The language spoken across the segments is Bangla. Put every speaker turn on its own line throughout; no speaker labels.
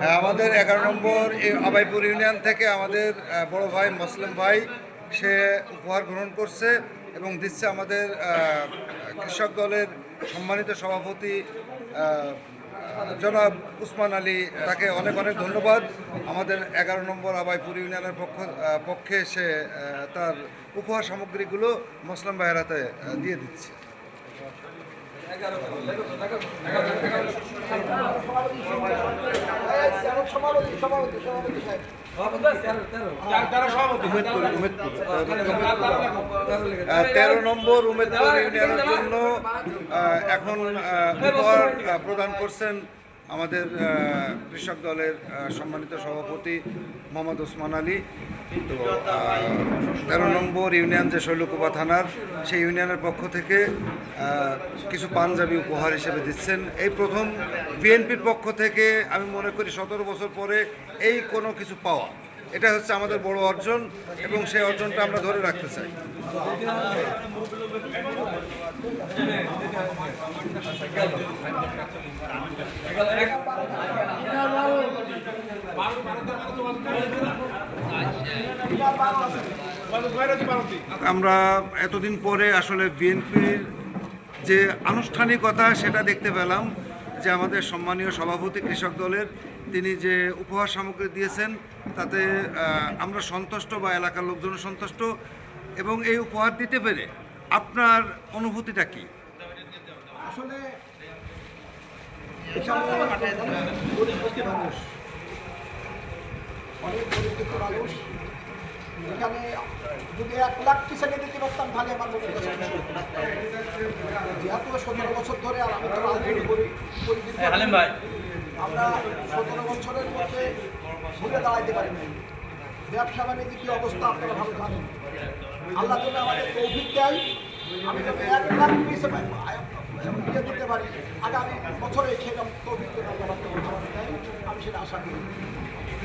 হ্যাঁ আমাদের এগারো নম্বর আবাইপুর ইউনিয়ন থেকে আমাদের বড় ভাই মুসলিম ভাই, সে উপহার গ্রহণ করছে এবং দিচ্ছে আমাদের কৃষক দলের সম্মানিত সভাপতি জনাব উসমান আলী, তাকে অনেক অনেক ধন্যবাদ। আমাদের এগারো নম্বর আবাইপুর ইউনিয়নের পক্ষ পক্ষে সে তার উপহার সামগ্রীগুলো মুসলিম বাহেরাতে দিয়ে দিচ্ছে। তেরো নম্বর উমেদপুর ইউনিয়নের জন্য এখন প্রদান করছেন আমাদের কৃষক দলের সম্মানিত সভাপতি মোহাম্মদ ওসমান আলী। তো তেরো নম্বর ইউনিয়ন যে শৈলকুপা থানার, সেই ইউনিয়নের পক্ষ থেকে কিছু পাঞ্জাবি উপহার হিসেবে দিচ্ছেন। এই প্রথম বিএনপির পক্ষ থেকে আমি মনে করি সতেরো বছর পরে এই কোনো কিছু পাওয়া। এটা হচ্ছে আমাদের বড় অর্জন এবং সেই অর্জনটা আমরা ধরে রাখতে চাই। আমরা এতদিন পরে আসলে বিএনপির যে আনুষ্ঠানিকতা, সেটা দেখতে পেলাম। যে আমাদের সম্মানীয় সভাপতি কৃষক দলের তিনি যে উপহার সামগ্রী দিয়েছেন তাতে আমরা সন্তুষ্ট বা এলাকার লোকজন সন্তুষ্ট এবং এই উপহার দিতে পেরে আপনার অনুভূতিটা কি?
আসলে অনেক মানুষ এখানে যদি এক লাখ ছেলে দিতে পারতাম তাহলে আমার মনে হয় যেহেতু সতেরো বছর ধরে আর আমি তো রাজনীতি করি
ভাই।
আমরা সতেরো বছরের মধ্যে ঘুরে দাঁড়াইতে পারি ব্যবসা বাণিজ্য কী অবস্থা আপনারা ভালো জানেন? আল্লাহ যদি আমাদের তৌফিক দেয় আমি যদি এক লাখ পিসে ইয়ে দিতে পারি। আগামী বছরে সেরকম তৌফিক আমি সেটা আশা করি।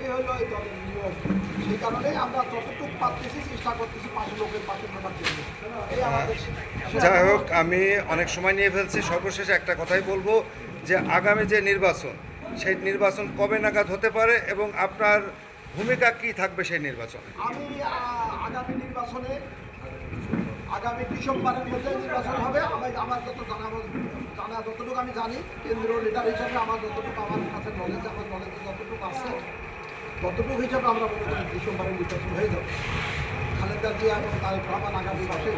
এই হলো এই দলের নিয়ম সেই কারণে আমরা যতটুকু পারতেছি চেষ্টা করতেছি পাশে লোকের পাশে থাকার জন্য এই আমাদের
যাই হোক আমি অনেক সময় নিয়ে ফেলছি। সর্বশেষে একটা কথাই বলব যে আগামী যে নির্বাচন সেই নির্বাচন কবে নাগাদ হতে পারে এবং আপনার ভূমিকা কি থাকবে সেই নির্বাচনে?
আমি আগামী নির্বাচনে আগামী ডিসেম্বরের মধ্যে নির্বাচন হবে। আমি আমার যত জানা জানা যতটুকু আমি জানি কেন্দ্রীয় লিডার হিসাবে আমার যতটুকু আমার কাছে নলেজ আমার নলেজ যতটুকু আছে ততটুকু হিসাবে আমরা মনে করি ডিসেম্বরের নির্বাচন হয়ে যাবে। খালেদা জিয়া এবং তারেক রহমান আগামী মাসে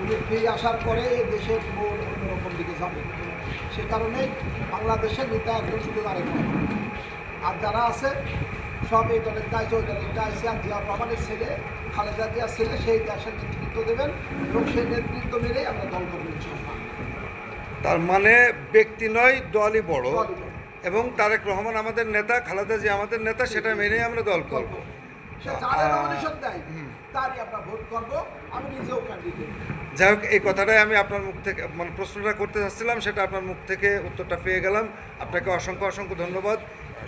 উনি ফিরে আসার পরে এই দেশের মোড় অন্যরকম দিকে যাবে। সে কারণে বাংলাদেশের নেতা একজন শুধু রহমান। আর যারা আছে সব এই দলের দায়িত্ব ওই দলের দায়িত্ব। আর জিয়া রহমানের ছেলে খালেদা জিয়ার ছেলে সেই দেশের নেতৃত্ব দেবেন এবং সেই নেতৃত্ব মেনেই আমরা দল করব ইনশাআল্লাহ।
তার মানে ব্যক্তি নয় দলই বড়।
দলই বড়।
এবং তারেক রহমান আমাদের নেতা খালেদা জি আমাদের নেতা সেটা মেনেই আমরা দল করব। যাই হোক এই কথাটাই আমি আপনার মুখ থেকে মানে প্রশ্নটা করতে চাচ্ছিলাম সেটা আপনার মুখ থেকে উত্তরটা পেয়ে গেলাম। আপনাকে অসংখ্য অসংখ্য ধন্যবাদ।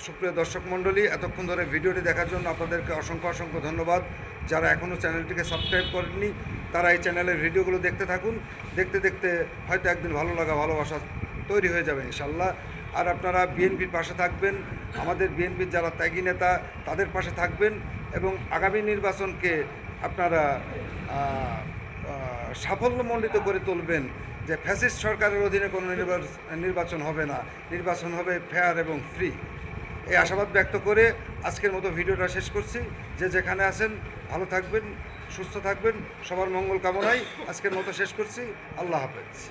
সুপ্রিয় দর্শক মণ্ডলী এতক্ষণ ধরে ভিডিওটি দেখার জন্য আপনাদেরকে অসংখ্য অসংখ্য ধন্যবাদ। যারা এখনও চ্যানেলটিকে সাবস্ক্রাইব করেননি তারা এই চ্যানেলের ভিডিওগুলো দেখতে থাকুন। দেখতে দেখতে হয়তো একদিন ভালো লাগা ভালোবাসা তৈরি হয়ে যাবে ইনশাল্লাহ আর আপনারা বিএনপির পাশে থাকবেন, আমাদের বিএনপির যারা ত্যাগী নেতা, তাদের পাশে থাকবেন এবং আগামী নির্বাচনকে আপনারা সাফল্যমণ্ডিত করে তুলবেন যে ফ্যাসিস্ট সরকারের অধীনে কোনো নির্বাচ- নির্বাচন হবে না। নির্বাচন হবে ফেয়ার এবং ফ্রি। এই আশাবাদ ব্যক্ত করে আজকের মতো ভিডিওটা শেষ করছি। যে যেখানে আছেন, ভালো থাকবেন, সুস্থ থাকবেন, সবার মঙ্গল কামনায় আজকের মতো শেষ করছি। আল্লাহ হাফেজ।